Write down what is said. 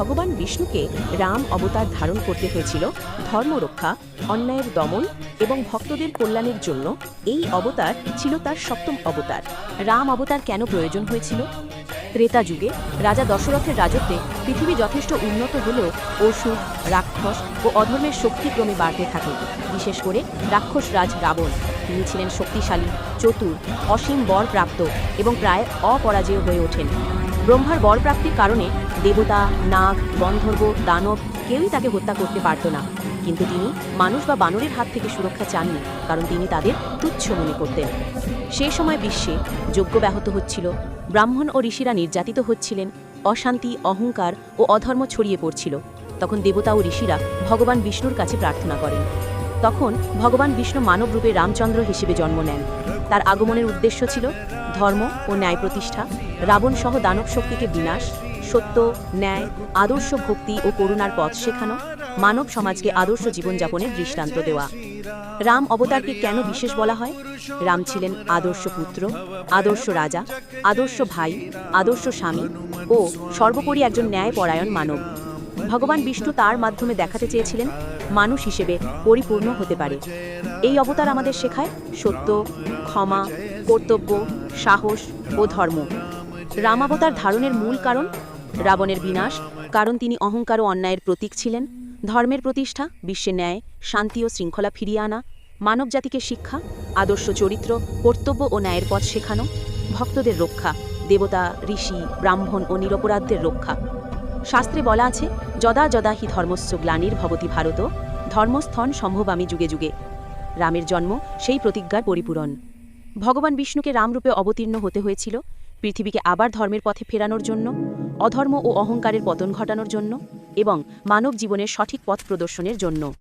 ভগবান বিষ্ণুকে রাম অবতার ধারণ করতে হয়েছিল ধর্ম রক্ষা অন্যায়ের দমন এবং ভক্তদের কল্যাণের জন্য। এই অবতার ছিল তার সপ্তম অবতার। রাম অবতার কেন প্রয়োজন হয়েছিল? ত্রেতা যুগে রাজা দশরথের রাজত্বে পৃথিবী যথেষ্ট উন্নত হলেও অসুর, রাক্ষস ও অধর্মের শক্তি ক্রমে বাড়তে থাকে। বিশেষ করে রাক্ষস রাজ রাবণ। তিনি ছিলেন শক্তিশালী, চতুর, অসীম বর প্রাপ্ত এবং প্রায় অপরাজেয় হয়ে ওঠেন। ব্রহ্মার বর প্রাপ্তির কারণে দেবতা, নাগ, গন্ধর্ব, দানব কেউই তাকে হত্যা করতে পারত না। কিন্তু তিনি মানুষ বা বানরের হাত থেকে সুরক্ষা চাননি, কারণ তিনি তাদের তুচ্ছ মনে করতেন। সেই সময় বিশ্বে যজ্ঞ ব্যাহত হচ্ছিল, ব্রাহ্মণ ও ঋষিরা নির্যাতিত হচ্ছিলেন, অশান্তি, অহংকার ও অধর্ম ছড়িয়ে পড়ছিল। তখন দেবতা ও ঋষিরা ভগবান বিষ্ণুর কাছে প্রার্থনা করেন। তখন ভগবান বিষ্ণু মানব রূপে রামচন্দ্র হিসেবে জন্ম নেন। তার আগমনের উদ্দেশ্য ছিল ধর্ম ও ন্যায় প্রতিষ্ঠা, রাবণ সহ দানব শক্তিকে বিনাশ, সত্য, ন্যায়, আদর্শ ভক্তি ও করুণার পথ শেখানো, মানব সমাজকে আদর্শ জীবনযাপনের দৃষ্টান্ত দেওয়া। রাম অবতারকে কেন বিশেষ বলা হয়? রাম ছিলেন আদর্শ পুত্র, আদর্শ রাজা, আদর্শ ভাই, আদর্শ স্বামী ও সর্বোপরি একজন ন্যায়পরায়ণ মানব। ভগবান বিষ্ণু তার মাধ্যমে দেখাতে চেয়েছিলেন মানুষ হিসেবে পরিপূর্ণ হতে পারে। এই অবতার আমাদের শেখায় সত্য, ক্ষমা, কর্তব্য, সাহস ও ধর্ম। রামাবতার ধারণের মূল কারণ রাবণের বিনাশ, কারণ তিনি অহংকার ও অন্যায়ের প্রতীক ছিলেন। ধর্মের প্রতিষ্ঠা বিশ্বে ন্যায়, শান্তি ও শৃঙ্খলা ফিরিয়ে আনা মানবজাতিকে শিক্ষা, আদর্শ চরিত্র, কর্তব্য ও ন্যায়ের পথ শেখানো, ভক্তদের রক্ষা, দেবতা, ঋষি, ব্রাহ্মণ ও নিরপরাধদের রক্ষা। শাস্ত্রে বলা আছে, যদা যদা হি ধর্মস্য গ্লানির ভবতি ভারত, ধর্মস্থন সম্ভব আমি যুগে যুগে। রামের জন্ম সেই প্রতিজ্ঞার পরিপূরণ। ভগবান বিষ্ণুকে রামরূপে অবতীর্ণ হতে হয়েছিল, পৃথিবীকে আবার ধর্মের পথে ফেরানোর জন্য, অধর্ম ও অহংকারের পতন ঘটানোর জন্য এবং মানব জীবনের সঠিক পথ প্রদর্শনের জন্য।